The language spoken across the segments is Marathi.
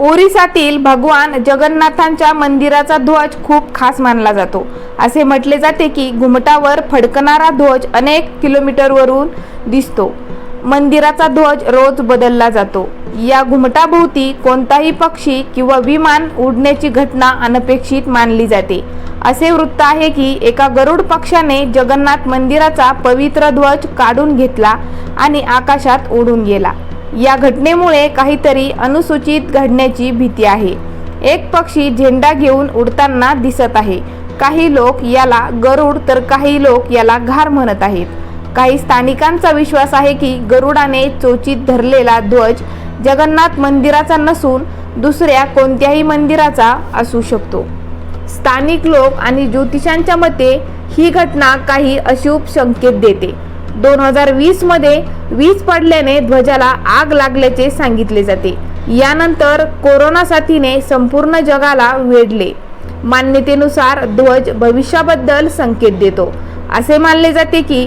ओरिसातील भगवान जगन्नाथांच्या मंदिराचा ध्वज खूप खास मानला जातो. असे म्हटले जाते की घुमटावर फडकणारा ध्वज अनेक किलोमीटरवरून दिसतो. मंदिराचा ध्वज रोज बदलला जातो. या घुमटाभोवती कोणताही पक्षी किंवा विमान उडण्याची घटना अनपेक्षित मानली जाते. असे वृत्त आहे की एका गरुड पक्षाने जगन्नाथ मंदिराचा पवित्र ध्वज काढून घेतला आणि आकाशात उडून गेला. या घटनेमुळे काहीतरी अनुसूचित घडण्याची भीती आहे. एक पक्षी झेंडा घेऊन उडताना दिसत आहे. काही लोक याला गरुड तर काही लोक याला घार म्हणत आहेत. काही स्थानिकांचा विश्वास आहे की गरुडाने चोचीत धरलेला ध्वज जगन्नाथ मंदिराचा नसून दुसऱ्या कोणत्याही मंदिराचा असू शकतो. स्थानिक लोक आणि ज्योतिषांच्या मते ही घटना काही अशुभ संकेत देते. दोन हजार वीसमध्ये वीज पडल्याने ध्वजाला आग लागल्याचे सांगितले जाते. यानंतर कोरोना साथीने संपूर्ण जगाला वेढले. मान्यतेनुसार ध्वज भविष्याबद्दल संकेत देतो. असे मानले जाते की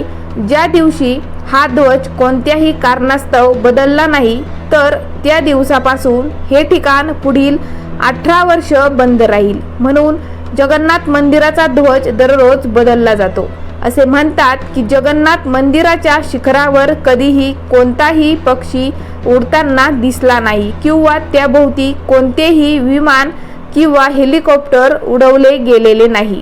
ज्या दिवशी हा ध्वज कोणत्याही कारणास्तव बदलला नाही तर त्या दिवसापासून हे ठिकाण पुढील अठरा वर्ष बंद राहील. म्हणून जगन्नाथ मंदिराचा ध्वज दररोज बदलला जातो. असे म्हणतात की जगन्नाथ मंदिराच्या शिखरावर कधीही कोणताही पक्षी उडताना दिसला नाही किंवा त्याभोवती कोणतेही विमान किंवा हेलिकॉप्टर उडवले गेलेले नाही.